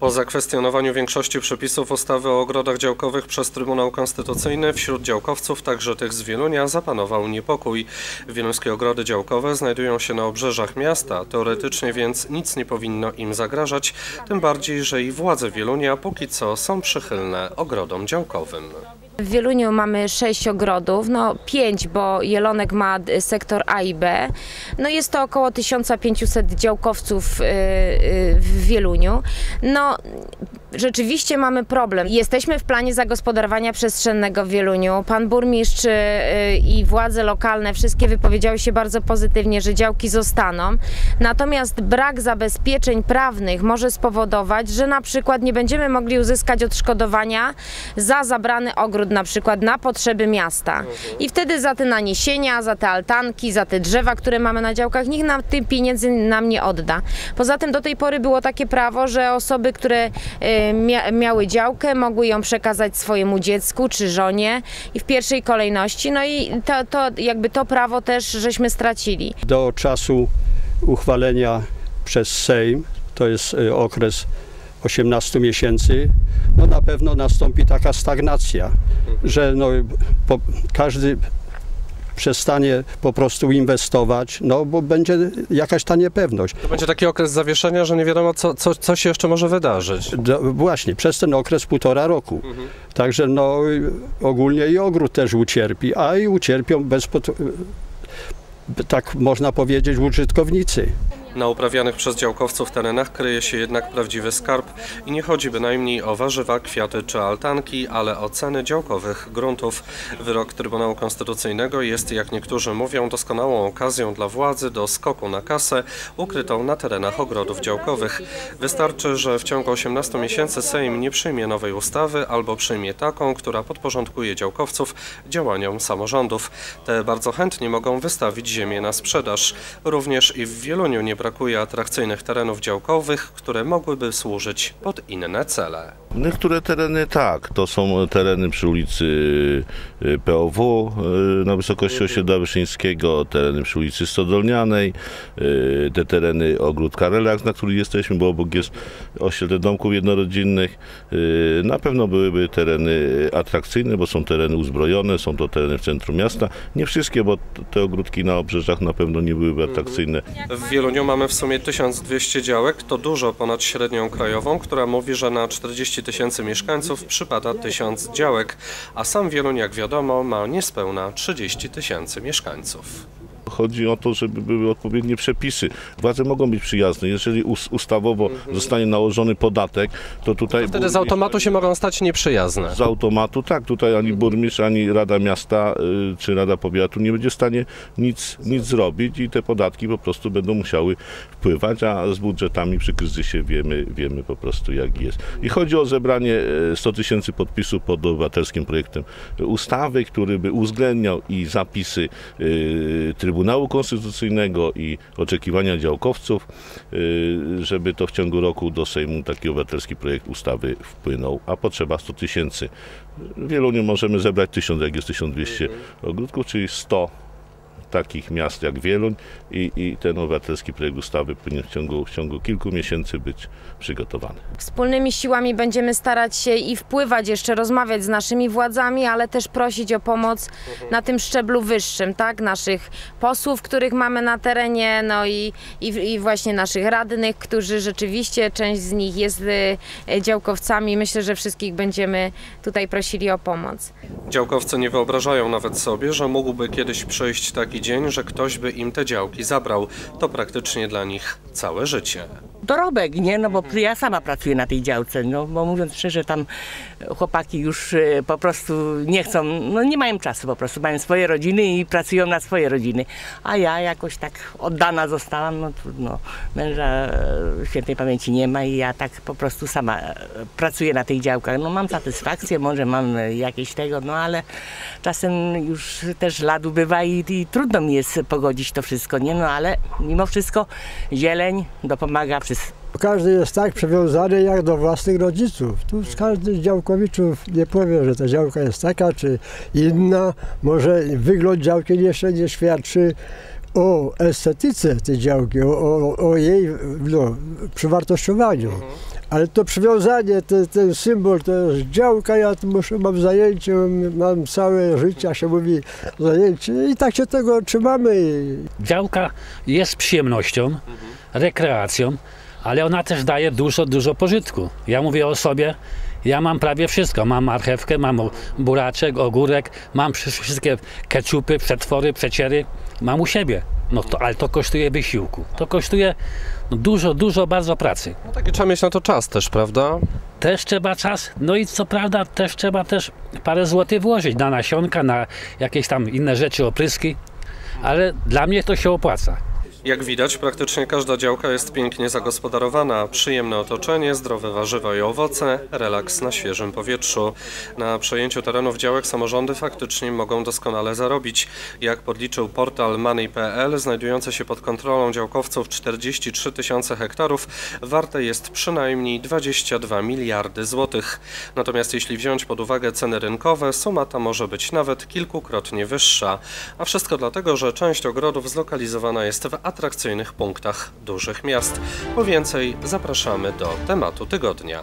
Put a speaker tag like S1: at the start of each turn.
S1: Po zakwestionowaniu większości przepisów ustawy o ogrodach działkowych przez Trybunał Konstytucyjny wśród działkowców, także tych z Wielunia, zapanował niepokój. Wieluńskie ogrody działkowe znajdują się na obrzeżach miasta, teoretycznie więc nic nie powinno im zagrażać, tym bardziej, że i władze Wielunia póki co są przychylne ogrodom działkowym.
S2: W Wieluniu mamy sześć ogrodów, no pięć, bo Jelonek ma sektor A i B. No jest to około 1500 działkowców y, y, w Wieluniu. No rzeczywiście mamy problem. Jesteśmy w planie zagospodarowania przestrzennego w Wieluniu. Pan burmistrz y, i władze lokalne wszystkie wypowiedziały się bardzo pozytywnie, że działki zostaną. Natomiast brak zabezpieczeń prawnych może spowodować, że na przykład nie będziemy mogli uzyskać odszkodowania za zabrany ogród na przykład na potrzeby miasta. I wtedy za te naniesienia, za te altanki, za te drzewa, które mamy na działkach, nikt nam tym pieniędzy nam nie odda. Poza tym do tej pory było takie prawo, że osoby, które y, mia miały działkę, mogły ją przekazać swojemu dziecku czy żonie i w pierwszej kolejności. No i to, to jakby to prawo też żeśmy stracili.
S3: do czasu uchwalenia przez Sejm, to jest y, okres 18 miesięcy, no na pewno nastąpi taka stagnacja, że no, po, każdy przestanie po prostu inwestować, no bo będzie jakaś ta niepewność.
S1: To będzie taki okres zawieszenia, że nie wiadomo, co, co, co się jeszcze może wydarzyć.
S3: Właśnie, przez ten okres półtora roku. Także no ogólnie i ogród też ucierpi, a i ucierpią bez, tak można powiedzieć, użytkownicy.
S1: Na uprawianych przez działkowców terenach kryje się jednak prawdziwy skarb i nie chodzi bynajmniej o warzywa, kwiaty czy altanki, ale o ceny działkowych gruntów. Wyrok Trybunału Konstytucyjnego jest, jak niektórzy mówią, doskonałą okazją dla władzy do skoku na kasę ukrytą na terenach ogrodów działkowych. Wystarczy, że w ciągu 18 miesięcy Sejm nie przyjmie nowej ustawy albo przyjmie taką, która podporządkuje działkowców działaniom samorządów. Te bardzo chętnie mogą wystawić ziemię na sprzedaż. Również i w Wieluniu nie brakuje atrakcyjnych terenów działkowych, które mogłyby służyć pod inne cele.
S4: Niektóre tereny tak, to są tereny przy ulicy y, POW y, na wysokości osiedla Wyszyńskiego, tereny przy ulicy Stodolnianej, y, te tereny ogród Karelak, na których jesteśmy, bo obok jest osiedle domków jednorodzinnych. Na pewno byłyby tereny atrakcyjne, bo są tereny uzbrojone, są to tereny w centrum miasta. Nie wszystkie, bo te ogródki na obrzeżach na pewno nie byłyby atrakcyjne.
S1: W Wieluniu mamy w sumie 1200 działek, to dużo ponad średnią krajową, która mówi, że na 40 tysięcy mieszkańców przypada 1000 działek, a sam Wieluń, jak wiadomo, ma niespełna 30 tysięcy mieszkańców.
S4: Chodzi o to, żeby były odpowiednie przepisy. Władze mogą być przyjazne. Jeżeli us- ustawowo zostanie nałożony podatek, to tutaj...
S1: Wtedy z automatu się mogą stać nieprzyjazne.
S4: z automatu, tak, tutaj ani burmistrz, ani Rada Miasta y, czy Rada Powiatu nie będzie w stanie nic, nic zrobić i te podatki po prostu będą musiały wpływać, a z budżetami przy kryzysie wiemy, wiemy po prostu jak jest. I chodzi o zebranie e, 100 tysięcy podpisów pod obywatelskim projektem ustawy, który by uwzględniał i zapisy y, Trybunału Konstytucyjnego i oczekiwania działkowców, y, żeby to w ciągu roku do Sejmu taki obywatelski projekt ustawy wpłynął, a potrzeba 100 tysięcy. W Wieluniu możemy zebrać 1000, jak jest 1200 ogródków, czyli 100 takich miast jak Wieluń i, i ten obywatelski projekt ustawy powinien w ciągu, w ciągu kilku miesięcy być przygotowany.
S2: Wspólnymi siłami będziemy starać się i wpływać, jeszcze rozmawiać z naszymi władzami, ale też prosić o pomoc na tym szczeblu wyższym, tak? Naszych posłów, których mamy na terenie, no i, i, i właśnie naszych radnych, którzy rzeczywiście, część z nich jest y, działkowcami. Myślę, że wszystkich będziemy tutaj prosili o pomoc.
S1: Działkowcy nie wyobrażają nawet sobie, że mógłby kiedyś przyjść taki dzień, że ktoś by im te działki zabrał. To praktycznie dla nich całe życie.
S5: dorobek, nie? No bo ja sama pracuję na tej działce, no bo mówiąc szczerze, tam chłopaki już e, po prostu nie chcą, no nie mają czasu po prostu, mają swoje rodziny i pracują na swoje rodziny. A ja jakoś tak oddana zostałam, no trudno. Męża e, świętej pamięci nie ma i ja tak po prostu sama e, pracuję na tych działkach. No mam satysfakcję, może mam jakieś tego, no ale czasem już też ladu bywa i, i trudno mi jest pogodzić to wszystko, nie? No ale mimo wszystko zieleń dopomaga przez
S6: Każdy jest tak przywiązany jak do własnych rodziców. Tu z każdy z działkowiczów nie powie, że ta działka jest taka czy inna. Może wygląd działki jeszcze nie świadczy o estetyce tej działki, o, o, o jej no, przywartościowaniu. Ale to przywiązanie, ten, ten symbol, to jest działka, ja tu muszę, mam zajęcie, mam, całe życie, się mówi, zajęcie i tak się tego trzymamy.
S7: Działka jest przyjemnością, rekreacją, ale ona też daje dużo, dużo pożytku. Ja mówię o sobie, ja mam prawie wszystko. Mam marchewkę, mam buraczek, ogórek, mam wszy- wszystkie keczupy, przetwory, przeciery. Mam u siebie. No to, ale to kosztuje wysiłku. To kosztuje no, dużo, dużo bardzo pracy.
S1: No taki trzeba mieć na to czas też, prawda?
S7: Też trzeba czas, no i co prawda też trzeba też parę złotych włożyć na nasionka, na jakieś tam inne rzeczy, opryski, ale dla mnie to się opłaca.
S1: Jak widać, praktycznie każda działka jest pięknie zagospodarowana. Przyjemne otoczenie, zdrowe warzywa i owoce, relaks na świeżym powietrzu. Na przejęciu terenów działek samorządy faktycznie mogą doskonale zarobić. Jak podliczył portal Money.pl, znajdujące się pod kontrolą działkowców 43 tysiące hektarów, warte jest przynajmniej 22 miliardy złotych. Natomiast jeśli wziąć pod uwagę ceny rynkowe, suma ta może być nawet kilkukrotnie wyższa. A wszystko dlatego, że część ogrodów zlokalizowana jest w atrakcyjnych punktach dużych miast. Po więcej zapraszamy do tematu tygodnia.